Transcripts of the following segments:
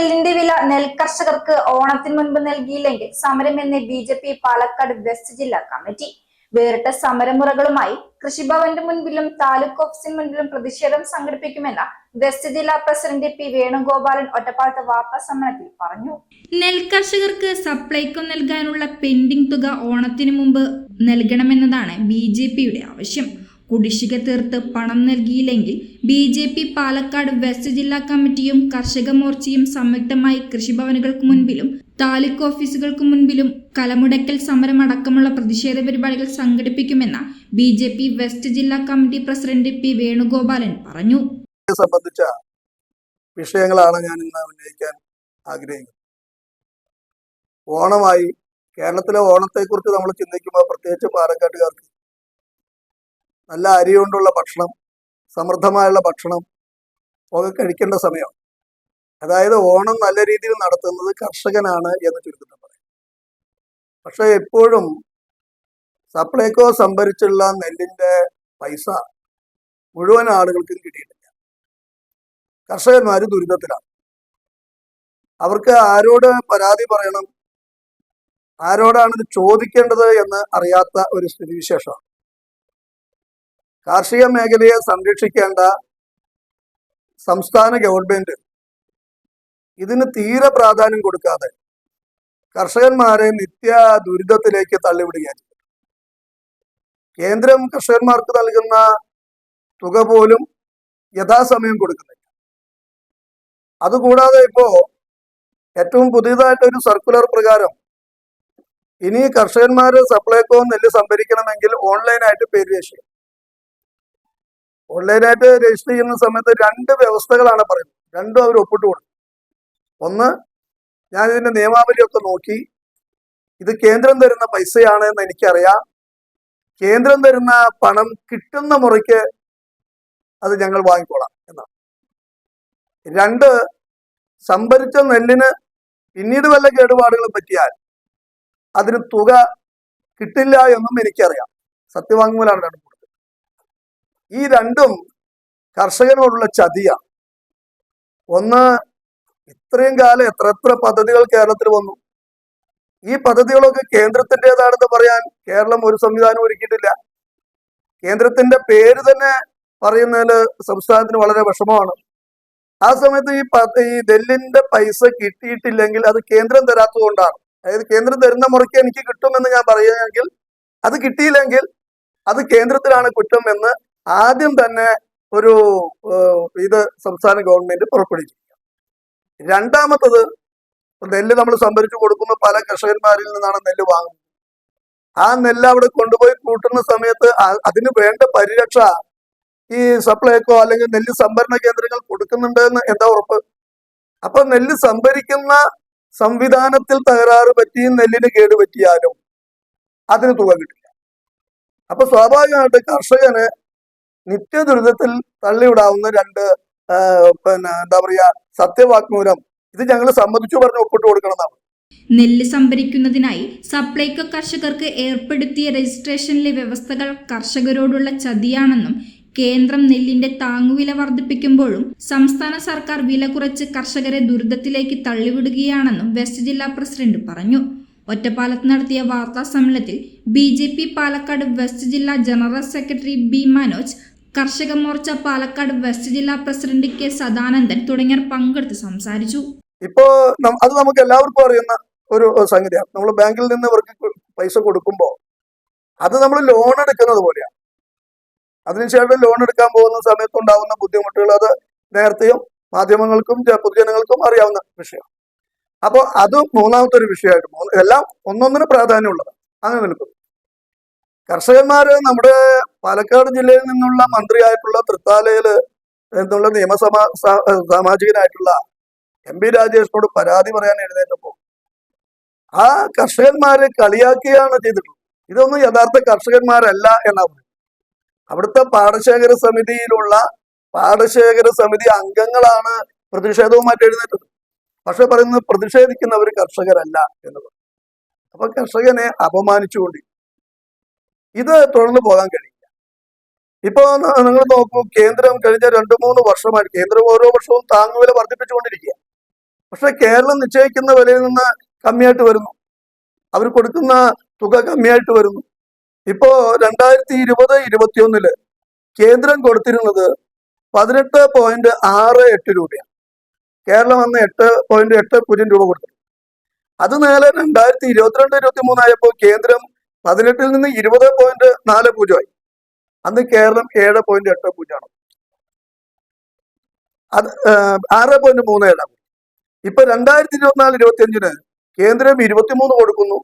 നെല്ലിന്റെ വില നെൽകർഷകർക്ക് ഓണത്തിന് മുൻപ് നൽകിയില്ലെങ്കിൽ സമരമെന്ന് B J P Palakkad west ജില്ലാ കമ്മിറ്റി. വേറിട്ട സമരമുറകളുമായി കൃഷിഭവന്റെ മുൻപിലും താലൂക്ക് ഓഫീസിന് മുൻപിലും പ്രതിഷേധം സംഘടിപ്പിക്കുമെന്ന വെസ്റ്റ് ജില്ലാ പ്രസിഡന്റ് പി വേണുഗോപാലൻ ഒറ്റപ്പാലത്ത് വാർത്താ സമ്മേളനത്തിൽ പറഞ്ഞു. നെൽകർഷകർക്ക് സപ്ലൈകോ നൽകാനുള്ള പെൻഡിംഗ് തുക ഓണത്തിന് മുമ്പ് നൽകണമെന്നതാണ് ബി ആവശ്യം. കുടിശ്ശിക തീർത്ത് പണം നൽകിയില്ലെങ്കിൽ B J P Palakkad west ജില്ലാ കമ്മിറ്റിയും കർഷക മോർച്ചയും സംയുക്തമായി കൃഷിഭവനുകൾക്ക് മുൻപിലും താലൂക്ക് ഓഫീസുകൾക്ക് മുൻപിലും കലമുടക്കൽ സമരം അടക്കമുള്ള പ്രതിഷേധ പരിപാടികൾ സംഘടിപ്പിക്കുമെന്ന് ബി ജെ പി വെസ്റ്റ് ജില്ലാ കമ്മിറ്റി പ്രസിഡന്റ് പി വേണുഗോപാലൻ പറഞ്ഞു. സംബന്ധിച്ച വിഷയങ്ങളാണ് ഞാൻ ഇന്ന് ഉന്നയിക്കാൻ ആഗ്രഹിക്കുന്നത്. ഓണമായി കേരളത്തിലെ ഓണത്തെക്കുറിച്ച് നമ്മൾ ചിന്തിക്കുമ്പോൾ പ്രത്യേകിച്ച് പാലക്കാട്ടുകാർക്ക് നല്ല അരി കൊണ്ടുള്ള ഭക്ഷണം സമൃദ്ധമായുള്ള ഭക്ഷണം ഒക്കെ കഴിക്കേണ്ട സമയം അതായത് ഓണം നല്ല രീതിയിൽ നടത്തുന്നത് കർഷകനാണ് എന്ന് ചുരുക്കത്തിൽ പറയും. പക്ഷെ എപ്പോഴും സപ്ലൈകോ സംഭരിച്ചുള്ള നെല്ലിന്റെ പൈസ മുഴുവൻ ആളുകൾക്കും കിട്ടിയിട്ടില്ല. കർഷകന്മാർ ദുരിതത്തിലാണ്. അവർക്ക് ആരോട് പരാതി പറയണം? ആരോടാണ് ഇത് ചോദിക്കേണ്ടത് എന്ന് അറിയാത്ത ഒരു സ്ഥിതിവിശേഷമാണ്. കാർഷിക മേഖലയെ സംരക്ഷിക്കേണ്ട സംസ്ഥാന ഗവൺമെന്റ് ഇതിന് തീരെ പ്രാധാന്യം കൊടുക്കാതെ കർഷകന്മാരെ നിത്യ ദുരിതത്തിലേക്ക് തള്ളിവിടുകയാണ്. കേന്ദ്രം കർഷകന്മാർക്ക് നൽകുന്ന തുക പോലും യഥാസമയം കൊടുക്കുന്നില്ല. അതുകൂടാതെ ഇപ്പോ ഏറ്റവും പുതിയതായിട്ട് ഒരു സർക്കുലർ പ്രകാരം ഇനി കർഷകന്മാരെ സപ്ലൈകോ നെല്ല് സംഭരിക്കണമെങ്കിൽ ഓൺലൈനായിട്ട് പേര് ചെയ്യണം ഓൺലൈനായിട്ട് രജിസ്റ്റർ ചെയ്യുന്ന സമയത്ത് രണ്ട് വ്യവസ്ഥകളാണ് പറയുന്നത്. രണ്ടും അവർ ഒപ്പിട്ട് കൊടുക്കും. ഒന്ന് ഞാൻ ഇതിന്റെ നിയമാവലിയൊക്കെ നോക്കി. ഇത് കേന്ദ്രം തരുന്ന പൈസയാണ് എന്ന് എനിക്കറിയാം. കേന്ദ്രം തരുന്ന പണം കിട്ടുന്ന മുറയ്ക്ക് അത് ഞങ്ങൾ വാങ്ങിക്കോളാം എന്നാണ്. രണ്ട് സംഭരിച്ച നെല്ലിന് പിന്നീട് വല്ല കേടുപാടുകളും പറ്റിയാൽ അതിന് തുക കിട്ടില്ല എന്നും എനിക്കറിയാം. സത്യവാങ്മൂലാണ് രണ്ടും ഈ രണ്ടും കർഷകനോടുള്ള ചതിയാണ് ഒന്ന് ഇത്രയും കാലം എത്ര എത്ര പദ്ധതികൾ കേരളത്തിൽ വന്നു. ഈ പദ്ധതികളൊക്കെ കേന്ദ്രത്തിന്റെതാണെന്ന് പറയാൻ കേരളം ഒരു സംവിധാനം ഒരുക്കിയിട്ടില്ല. കേന്ദ്രത്തിന്റെ പേര് തന്നെ പറയുന്നതിൽ സംസ്ഥാനത്തിന് വളരെ വിഷമമാണ്. ആ സമയത്ത് ഈ ഈ നെല്ലിന്റെ പൈസ കിട്ടിയിട്ടില്ലെങ്കിൽ അത് കേന്ദ്രം തരാത്തതുകൊണ്ടാണ് അതായത് കേന്ദ്രം തരുന്ന മുറയ്ക്ക് എനിക്ക് കിട്ടുമെന്ന് ഞാൻ പറയുകയാണെങ്കിൽ അത് കിട്ടിയില്ലെങ്കിൽ അത് കേന്ദ്രത്തിലാണ് കുറ്റം എന്ന് ആദ്യം തന്നെ ഒരു ഇത് സംസ്ഥാന ഗവൺമെന്റ് പുറപ്പെടുവിച്ചു രണ്ടാമത്തത് നെല്ല് നമ്മൾ സംഭരിച്ചു കൊടുക്കുമ്പോൾ പല കർഷകന്മാരിൽ നിന്നാണ് നെല്ല് വാങ്ങുന്നത്. ആ നെല്ല് അവിടെ കൊണ്ടുപോയി കൂട്ടുന്ന സമയത്ത് അതിന് വേണ്ട പരിരക്ഷ ഈ സപ്ലൈക്കോ അല്ലെങ്കിൽ നെല്ല് സംഭരണ കേന്ദ്രങ്ങൾ കൊടുക്കുന്നുണ്ട് എന്ന് എന്താ ഉറപ്പ്? അപ്പൊ നെല്ല് സംഭരിക്കുന്ന സംവിധാനത്തിൽ തകരാറ് പറ്റി നെല്ലിന് കേടുപറ്റിയാലും അതിന് തുക കിട്ടില്ല. അപ്പൊ സ്വാഭാവികമായിട്ട് കർഷകന് നിത്യദുരിതത്തിൽ തള്ളിവിടാവുന്ന രണ്ട് പിന്നെ എന്താ പറയാ സത്യവാക്മൂലം ഇത് ഞങ്ങൾ സമ്മതിച്ചു പറഞ്ഞ് ഒപ്പിട്ട് കൊടുക്കണമെന്നാണ് നെല്ല് സംഭരിക്കുന്നതിനായി സപ്ലൈകോ കർഷകർക്ക് ഏർപ്പെടുത്തിയ രജിസ്ട്രേഷനിലെ വ്യവസ്ഥകൾ കർഷകരോടുള്ള ചതിയാണെന്നും കേന്ദ്രം നെല്ലിന്റെ താങ്ങുവില വർദ്ധിപ്പിക്കുമ്പോഴും സംസ്ഥാന സർക്കാർ വില കുറച്ച് കർഷകരെ ദുരിതത്തിലേക്ക് തള്ളിവിടുകയാണെന്നും വെസ്റ്റ് ജില്ലാ പ്രസിഡന്റ് പറഞ്ഞു. ഒറ്റപ്പാലത്ത് നടത്തിയ വാർത്താ സമ്മേളനത്തിൽ ബി പാലക്കാട് വെസ്റ്റ് ജില്ലാ general secretary B Manoj Karshaka Morcha Palakkad west ജില്ലാ പ്രസിഡന്റ് കെ സദാനന്ദൻ തുടങ്ങിയവർ പങ്കെടുത്ത് സംസാരിച്ചു. ഇപ്പോ അത് നമുക്ക് എല്ലാവർക്കും അറിയുന്ന ഒരു സംഗതിയാണ് നമ്മൾ ബാങ്കിൽ നിന്ന് ഇവർക്ക് പൈസ കൊടുക്കുമ്പോൾ അത് നമ്മൾ ലോൺ എടുക്കുന്നത് പോലെയാണ് അതിനുശേഷം ലോൺ എടുക്കാൻ പോകുന്ന സമയത്ത് ഉണ്ടാവുന്ന ബുദ്ധിമുട്ടുകൾ അത് നേരത്തെയും മാധ്യമങ്ങൾക്കും പൊതുജനങ്ങൾക്കും അറിയാവുന്ന വിഷയമാണ് അപ്പോൾ അത് മൂന്നാമത്തെ ഒരു വിഷയമായിട്ട് എല്ലാം ഒന്നൊന്നിന് പ്രാധാന്യമുള്ളത് അങ്ങനെ നിൽക്കുന്നു. കർഷകന്മാര് നമ്മുടെ പാലക്കാട് ജില്ലയിൽ നിന്നുള്ള മന്ത്രിയായിട്ടുള്ള തൃത്താലയിൽ എന്നുള്ള നിയമസഭാ സാമാജികനായിട്ടുള്ള എം പി രാജേഷിനോട് പരാതി പറയാൻ എഴുന്നേറ്റപ്പോ ആ കർഷകന്മാരെ കളിയാക്കിയാണ് ചെയ്തിട്ടുള്ളത്. ഇതൊന്നും യഥാർത്ഥ കർഷകന്മാരല്ല എന്നാ പറയുന്നത് അവിടുത്തെ പാടശേഖര സമിതിയിലുള്ള പാടശേഖര സമിതി അംഗങ്ങളാണ് പ്രതിഷേധവുമായിട്ട് എഴുന്നേറ്റത്. പക്ഷെ പറയുന്നത് പ്രതിഷേധിക്കുന്നവർ കർഷകരല്ല എന്ന് പറഞ്ഞു അപ്പൊ കർഷകനെ അപമാനിച്ചുകൊണ്ട് ഇത് തുടർന്ന് പോകാൻ കഴിയില്ല. ഇപ്പൊ നിങ്ങൾ നോക്കൂ കേന്ദ്രം കഴിഞ്ഞ രണ്ടു മൂന്ന് വർഷമായിട്ട് കേന്ദ്രം ഓരോ വർഷവും താങ്ങുവില വർദ്ധിപ്പിച്ചുകൊണ്ടിരിക്കുക പക്ഷെ കേരളം നിശ്ചയിക്കുന്ന വിലയിൽ നിന്ന് കമ്മിയായിട്ട് വരുന്നു. അവർ കൊടുക്കുന്ന തുക കമ്മിയായിട്ട് വരുന്നു. ഇപ്പോ രണ്ടായിരത്തി ഇരുപത് ഇരുപത്തിയൊന്നിൽ കേന്ദ്രം കൊടുത്തിരുന്നത് പതിനെട്ട് പോയിന്റ് ആറ് എട്ട് രൂപയാണ്. കേരളം അന്ന് എട്ട് പോയിന്റ് എട്ട് പൂജ്യം രൂപ കൊടുത്തു. അത് നേരെ രണ്ടായിരത്തി ഇരുപത്തിരണ്ട് ഇരുപത്തി മൂന്നായപ്പോൾ കേന്ദ്രം പതിനെട്ടിൽ നിന്ന് ഇരുപത് പോയിന്റ് നാല് പൂജ്യമായി. അന്ന് കേരളം ഏഴ് പോയിന്റ് എട്ട് പൂജ്യമാണ്. അത് ആറ് പോയിന്റ് മൂന്ന് ഏഴാണ്. ഇപ്പൊ രണ്ടായിരത്തി ഇരുപത്തിനാല് ഇരുപത്തി അഞ്ചിന് കേന്ദ്രം ഇരുപത്തിമൂന്ന് കൊടുക്കുന്നു.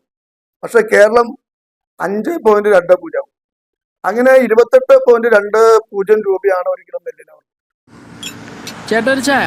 പക്ഷെ കേരളം അഞ്ച് പോയിന്റ് രണ്ട് പൂജ്യം അങ്ങനെ ഇരുപത്തെട്ട് പോയിന്റ് രണ്ട് പൂജ്യം രൂപയാണ് ഒരിക്കലും നെല്ലിനാണ് നെല്ലിന് ചേട്ടാ ഒരു ചായ.